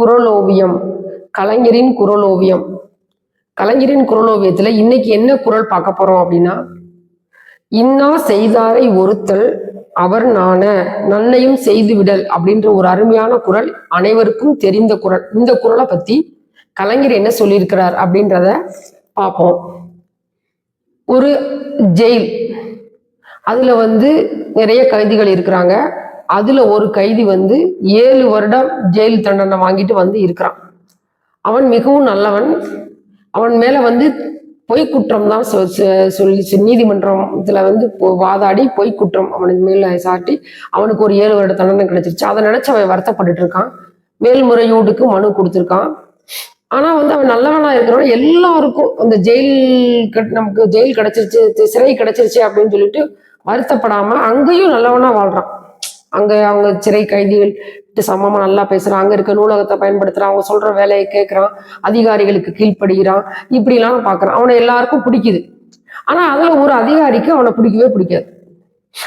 குரலோவியம் கலைஞரின் குரலோவியம் கலைஞரின் குரலோவியத்துல இன்னைக்கு என்ன குரல் பார்க்க போறோம் அப்படின்னா இன்னா செய்தாரை ஒருத்தல் அவர் நான நன்னையும் செய்து விடல் அப்படின்ற ஒரு அருமையான குரல் அனைவருக்கும் தெரிந்த குரல் இந்த குரலை பத்தி கலைஞர் என்ன சொல்லியிருக்கிறார் அப்படின்றத பார்ப்போம். ஒரு ஜெயில். அதுல வந்து நிறைய கைதிகள் இருக்கிறாங்க. அதுல ஒரு கைதி வந்து ஏழு வருடம் ஜெயில் தண்டனை வாங்கிட்டு வந்து இருக்கிறான். அவன் மிகவும் நல்லவன். அவன் மேல வந்து பொய் குற்றம் தான் சொ- நீதிமன்றத்தில் சொல்லி வந்து பொ- வாதாடி பொய் குற்றம் அவனுக்கு மேல சாட்டி அவனுக்கு ஒரு ஏழு வருட தண்டனை கிடைச்சிருச்சு. அதை நினைச்சு அவன் வருத்தப்பட்டுட்டு இருக்கான். மேல்முறையீடுக்கு மனு கொடுத்துருக்கான். ஆனா வந்து அவன் நல்லவனா இருக்கிறவன். எல்லாருக்கும் அந்த ஜெயில் கட்- நமக்கு ஜெயில் கிடைச்சிருச்சு சிறை கிடைச்சிருச்சு அப்படின்னு சொல்லிட்டு வருத்தப்படாம அங்கேயும் நல்லவனா வாழ்றான். அங்க அவங்க சிறை கைதிகள் சமமா நல்லா பேசுறான். அங்க இருக்க நூலகத்தை பயன்படுத்துறான். அவங்க சொல்ற வேலையை கேட்கறான் அதிகாரிகளுக்கு கீழ்ப்படுகிறான். இப்படிலாம் பாக்குறான். அவனை எல்லாருக்கும் பிடிக்குது. ஆனா அதுல ஒரு அதிகாரிக்கு அவனை பிடிக்கவே பிடிக்காது.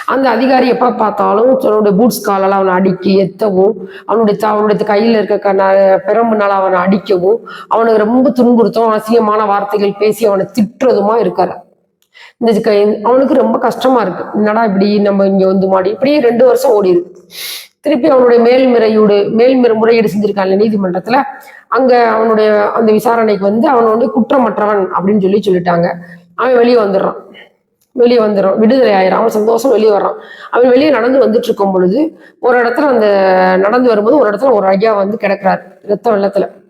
அந்த அதிகாரி எப்ப பார்த்தாலும் அவனுடைய பூட்ஸ் காலால் அவனை அடிக்க எத்தவும் அவனுடைய அவனுடைய கையில இருக்க க- அவனை அடிக்கவும் அவனுக்கு ரொம்ப துன்புறுத்தும் அசிங்கமான வார்த்தைகள் பேசி அவனை திட்டுறதுமா இருக்காரு. இந்த அவனுக்கு ரொம்ப கஷ்டமா இருக்கு. என்னடா இப்படி நம்ம இங்க வந்து மாடி? இப்படியே ரெண்டு வருஷம் ஓடிடுது திருப்பி அவனுடைய மேல்முறையீடு மேல்முறை முறையீடு செஞ்சிருக்காங்க நீதிமன்றத்துல அங்க அவனுடைய அந்த விசாரணைக்கு வந்து அவன் வந்து குற்றமற்றவன் அப்படின்னு சொல்லி சொல்லிட்டாங்க. அவன் வெளியே வந்துடுறான். வெளியே வந்துடும் விடுதலை ஆயிரம் அவன் சந்தோஷம் வெளியே வர்றான். அவன் வெளியே நடந்து வந்துட்டு இருக்கும் பொழுது ஒரு இடத்துல அந்த நடந்து வரும்போது ஒரு இடத்துல ஒரு ஐயா வந்து கிடக்குறாரு. ரத்த வெள்ளத்துல.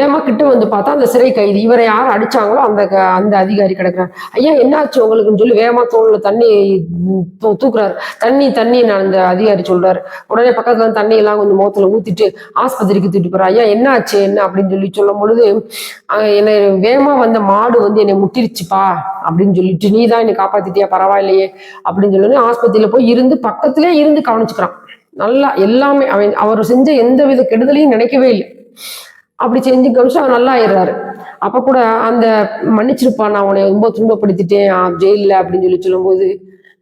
வேகமா கிட்ட வந்து பார்த்தா அந்த சிறை கைதி இவரை யார் அடிச்சாங்களோ அந்த க- அந்த அதிகாரி கிடக்குறாரு. ஐயா என்னாச்சு உங்களுக்குன்னு சொல்லி வேகமா தோல்ல தண்ணி தூ- தூக்குறாரு. தண்ணி தண்ணி நான் அந்த அதிகாரி சொல்றாரு. உடனே பக்கத்துல தண்ணி எல்லாம் கொஞ்சம் முகத்துல ஊத்திட்டு ஆஸ்பத்திரிக்கு தூக்கிட்டு போறாரு. ஐயா என்ன ஆச்சு என்ன அப்படின்னு சொல்லி சொல்லும் பொழுது என்னை வேகமா வந்த மாடு வந்து என்னை முட்டிருச்சுப்பா அப்படின்னு சொல்லிட்டு நீ தான் என்னை காப்பாத்திட்டியா பரவாயில்லையே அப்படின்னு சொல்லி ஆஸ்பத்திரியில போய் இருந்து பக்கத்திலே இருந்து கவனிச்சுக்கிறான். நல்லா எல்லாமே அவன் அவர் செஞ்ச எந்த வித கெடுதலையும் நினைக்கவே இல்லை. அப்படி செஞ்சு கவனிச்சு அவர் நல்லா ஆயிடுறாரு அப்ப கூட அந்த மன்னிச்சிருப்பா நான் உன்னை ரொம்ப துன்பப்படுத்திட்டேன் ஜெயிலில் அப்படின்னு சொல்லி சொல்லும்போது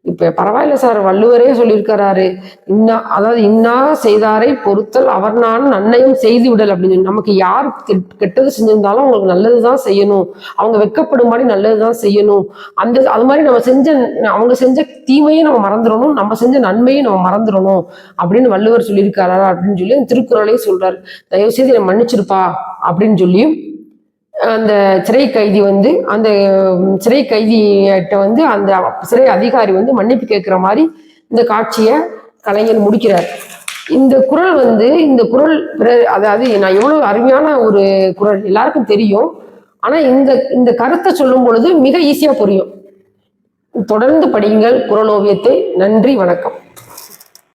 இப்ப பரவாயில்ல சார் வள்ளுவரே சொல்லியிருக்கிறாரு இன்னா அதாவது இன்னா செய்தாரை பொறுத்தல் அவர் நான் நன்மையும் செய்து விடல் அப்படின்னு சொல்லி. நமக்கு யார் கெட்- கெட்டது செஞ்சிருந்தாலும் அவங்களுக்கு நல்லதுதான் செய்யணும். அவங்க வெட்கப்படும்படி நல்லதுதான் செய்யணும். அந்த அது மாதிரி நம்ம செஞ்ச அவங்க செஞ்ச தீமையை நம்ம மறந்துடணும் நம்ம செஞ்ச நன்மையை நம்ம மறந்துடணும் அப்படின்னு வள்ளுவர் சொல்லியிருக்காரா அப்படின்னு சொல்லி திருக்குறளையும் சொல்றாரு. தயவு செய்து என்னை மன்னிச்சிருப்பா அப்படின்னு சொல்லி அந்த சிறை கைதி வந்து அந்த சிறை கைதியிட்ட வந்து அந்த சிறை அதிகாரி வந்து மன்னிப்பு கேட்குற மாதிரி இந்த காட்சியை கலைஞர் முடிக்கிறார். இந்த குரல் வந்து இந்த குரல் பிற- அதாவது நான் எவ்வளவு அருமையான ஒரு குரல் எல்லாருக்கும் தெரியும். ஆனால் இந்த இந்த கருத்தை சொல்லும் பொழுது மிக ஈஸியாக புரியும். தொடர்ந்து படியுங்கள் குரலோவியத்தை நன்றி வணக்கம்.